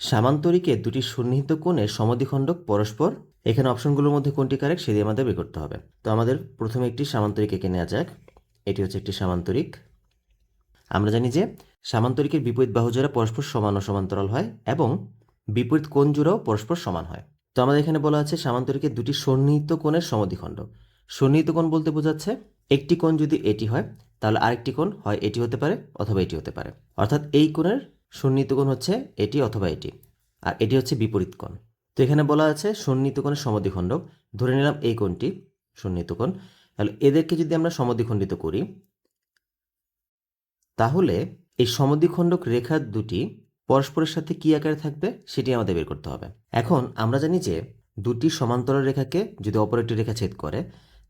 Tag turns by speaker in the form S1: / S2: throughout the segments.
S1: সামান্তরিকে দুটি সন্নিহিত কোণের সমদ্বিখণ্ডক পরস্পর, এখানে অপশনগুলোর মধ্যে কোনটি কারেক্ট সেটি আমাদের বের করতে হবে। তো আমাদের প্রথমে একটি সামান্তরিক এঁকে নেওয়া যাক। এটি হচ্ছে একটি সামান্তরিক। আমরা জানি যে সামান্তরিকের বিপরীত বাহু জোড়া পরস্পর সমান ও সমান্তরাল হয় এবং বিপরীত কোণ জোড়াও পরস্পর সমান হয়। তো আমাদের এখানে বলা আছে সামান্তরিকের দুটি সন্নিহিত কোণের সমদ্বিখণ্ড। সন্নিহিত কোণ বলতে বোঝাচ্ছে একটি কোণ যদি এটি হয়, তাহলে আরেকটি কোণ হয় এটি হতে পারে অথবা এটি হতে পারে। অর্থাৎ এই কোণের সন্নিহিত কোণ হচ্ছে এটি অথবা এটি, আর এটি হচ্ছে বিপরীত কোণ। তো এখানে বলা আছে সন্নিহিত কোণের ধরে নিলাম এই কোণটি সন্নিহিত কোণ তাহলে এদেরকে যদি আমরা সমদ্বিখণ্ডিত করি, তাহলে এই সমদ্বিখণ্ডক রেখা দুটি পরস্পরের সাথে কী আকারে থাকবে সেটি আমাদের বের করতে হবে। এখন আমরা জানি যে দুটি সমান্তরাল রেখাকে যদি অপর একটি রেখা ছেদ করে,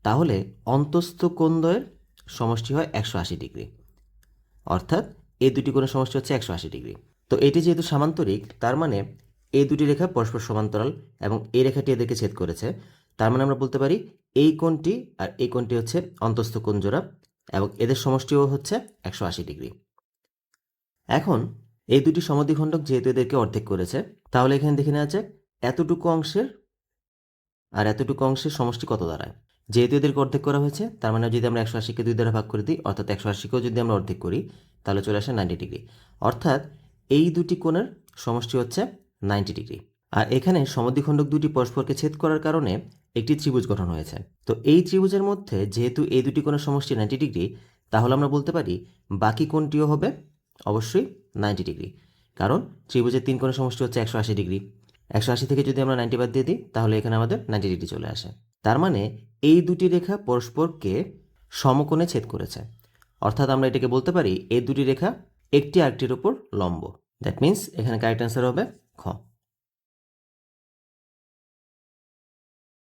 S1: তাহলে অন্তস্থ কোণদ্বয়ের সমষ্টি হয় একশো আশি ডিগ্রি। অর্থাৎ এই দুটি কোণের সমষ্টি হচ্ছে একশো আশি ডিগ্রি। তো এটি যেহেতু সামান্তরিক, তার মানে এই দুটি রেখা পরস্পর সমান্তরাল এবং এই রেখাটি এদেরকে ছেদ করেছে। তার মানে আমরা বলতে পারি এই কোণটি আর এই কোণটি হচ্ছে অন্তস্থ কোণ জোড়া এবং এদের সমষ্টিও হচ্ছে একশো আশি ডিগ্রি। এখন এই দুটি সমদ্বিখণ্ডক যেহেতু এদেরকে অর্ধেক করেছে, তাহলে এখানে দেখে নেওয়া যাক এতটুকু অংশের আর এতটুকু অংশের সমষ্টি কত দাঁড়ায়। যেহেতু এদেরকে অর্ধেক করা হয়েছে, তার মানে যদি আমরা একশো আশিকে দুই দ্বারা ভাগ করে দিই, অর্থাৎ একশো আশিকেও যদি আমরা অর্ধেক করি তাহলে চলে আসে নাইনটি ডিগ্রি অর্থাৎ এই দুটি কোণের সমষ্টি হচ্ছে নাইনটি ডিগ্রি আর এখানে সমদ্বিখণ্ডক দুটি পরস্পরকে ছেদ করার কারণে একটি ত্রিভুজ গঠন হয়েছে। তো এই ত্রিভুজের মধ্যে যেহেতু এই দুটি কোণের সমষ্টি নাইনটি ডিগ্রি তাহলে আমরা বলতে পারি বাকি কোণটিও হবে অবশ্যই নাইনটি ডিগ্রি কারণ ত্রিভুজের তিন কোণের সমষ্টি হচ্ছে একশো আশি ডিগ্রি একশো আশি থেকে যদি আমরা নাইনটি বাদ দিয়ে দিই, তাহলে এখানে আমাদের নাইনটি ডিগ্রি চলে আসে। তার মানে এই দুটি রেখা পরস্পরকে সমকোণে ছেদ করেছে। অর্থাৎ আমরা এটাকে বলতে পারি এই দুটি রেখা একটি আরেকটির উপর লম্ব। দ্যাট মিন্স এখানে কারেক্ট অ্যান্সার হবে খ।